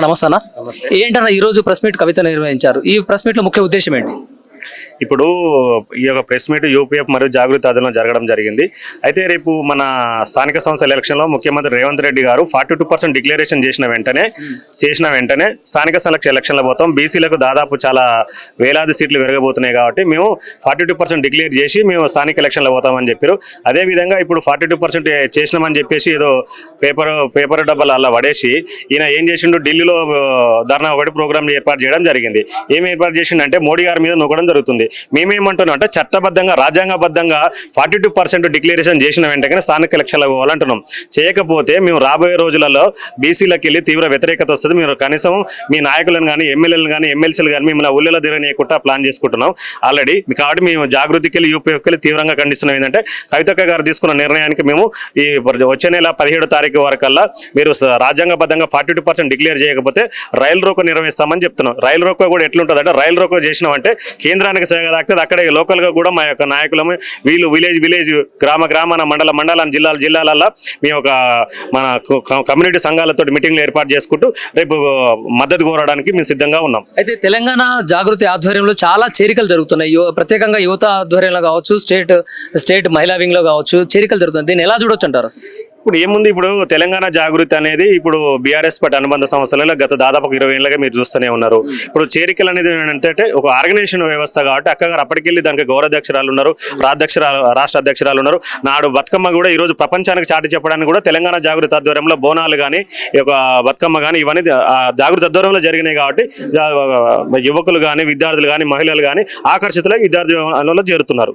నమస్తే. అన్న ఏంటన్న ఈ రోజు ప్రెస్ మీట్ కవిత నిర్వహించారు. ఈ ప్రెస్ మీట్లో ముఖ్య ఉద్దేశం ఏంటి? ఇప్పుడు ఈ యొక్క ప్రెస్ మీట్ యూపీఎఫ్ మరియు జాగృతి ఆధ్వర్యంలో జరగడం జరిగింది. అయితే రేపు మన స్థానిక సంస్థల ఎలక్షన్లో ముఖ్యమంత్రి రేవంత్ రెడ్డి గారు ఫార్టీ పర్సెంట్ డిక్లరేషన్ చేసిన వెంటనే చేసిన వెంటనే స్థానిక సంస్థ ఎలక్షన్లో పోతాం బీసీలకు దాదాపు చాలా వేలాది సీట్లు పెరగబోతున్నాయి కాబట్టి మేము ఫార్టీ పర్సెంట్ డిక్లేర్ చేసి మేము స్థానిక ఎలక్షన్లో పోతామని చెప్పారు. అదేవిధంగా ఇప్పుడు ఫార్టీ టూ పర్సెంట్ చేసినామని చెప్పేసి ఏదో పేపర్ పేపర్ డబ్బాలు అలా పడేసి ఈయన ఏం చేసిండు? ఢిల్లీలో ధర్నా ఒకటి ప్రోగ్రామ్ ఏర్పాటు చేయడం జరిగింది. ఏం ఏర్పాటు చేసిండంటే మోడీ గారి మీద నొక్కడం జరుగుతుంది. మేమేమంటున్నాం అంటే చట్టబద్ధంగా రాజ్యాంగబద్ధంగా ఫార్టీ టూ పర్సెంట్ డిక్లరేషన్ చేసిన వెంటనే స్థానిక ఎలక్షన్లు పోవాలంటున్నాం చేయకపోతే మేము రాబోయే రోజులలో బీసీలకు వెళ్ళి తీవ్ర వ్యతిరేకత వస్తుంది. మీరు కనీసం మీ నాయకులను కానీ ఎమ్మెల్యేలను కానీ ఎమ్మెల్సీలు కానీ మిమ్మల్ని ఊళ్ళలో తిరగనీయకుండా ప్లాన్ చేసుకుంటున్నాం. ఆల్రెడీ కాబట్టి మేము జాగృతికి వెళ్ళి యూపీఎఫ్కి వెళ్ళి తీవ్రంగా ఖండిస్తున్నాం. ఏంటంటే కవితక్క గారు తీసుకున్న నిర్ణయానికి మేము ఈ వచ్చే నెల పదిహేడు తారీఖు వరకల్లా మీరు రాజ్యాంగబద్ధంగా ఫార్టీ టూ పర్సెంట్ డిక్లేర్ చేయకపోతే రైలు రోకో నిర్వహిస్తామని చెప్తున్నాం. రైలు రోకో కూడా ఎట్లుంటుంది అంటే రైలు రోకో చేసినామంటే కేంద్రానికి సేవ తాకితే అక్కడే లోకల్గా కూడా మా యొక్క నాయకులము వీళ్ళు విలేజ్ విలేజ్ గ్రామ గ్రామాన మండల మండలం జిల్లాల జిల్లాలల్లో మేము ఒక మన క- కమ్యూనిటీ సంఘాలతో మీటింగ్లు ఏర్పాటు చేసుకుంటూ రేపు మద్దతు కోరడానికి మేము సిద్ధంగా ఉన్నాం. అయితే తెలంగాణ జాగృతి ఆధ్వర్యంలో చాలా చేరికలు జరుగుతున్నాయి. ప్రత్యేకంగా యువత ఆధ్వర్యంలో కావచ్చు స్టేట్ స్టేట్ మహిళా వింగ్లో కావచ్చు చేరికలు జరుగుతుంది దీన్ని ఎలా చూడొచ్చు అంటారు? ఇప్పుడు ఏముంది? ఇప్పుడు తెలంగాణ జాగృతి అనేది ఇప్పుడు బీఆర్ఎస్ పార్టీ అనుబంధ సంస్థలలో గత దాదాపు ఇరవై ఏళ్ళగా మీరు చూస్తూనే ఉన్నారు. ఇప్పుడు చేరికలు అనేది ఏంటంటే ఒక ఆర్గనైజేషన్ వ్యవస్థ కాబట్టి అక్కగారు అప్పటికెళ్ళి దానికి గౌరవాధ్యక్షురాలు ఉన్నారు రాధ్యక్షురాలు రాష్ట్ర అధ్యక్షురాలు ఉన్నారు. నాడు బతుకమ్మ కూడా ఈరోజు ప్రపంచానికి చాటి చెప్పడానికి కూడా తెలంగాణ జాగృతి ఆధ్వర్యంలో బోనాలు కానీ ఈ యొక్క బతుకమ్మ కానీ ఇవన్నీ జాగృతి ఆధ్వర్యంలో జరిగినాయి కాబట్టి యువకులు కానీ విద్యార్థులు కానీ మహిళలు కానీ ఆకర్షితులై విద్యార్థి చేరుతున్నారు.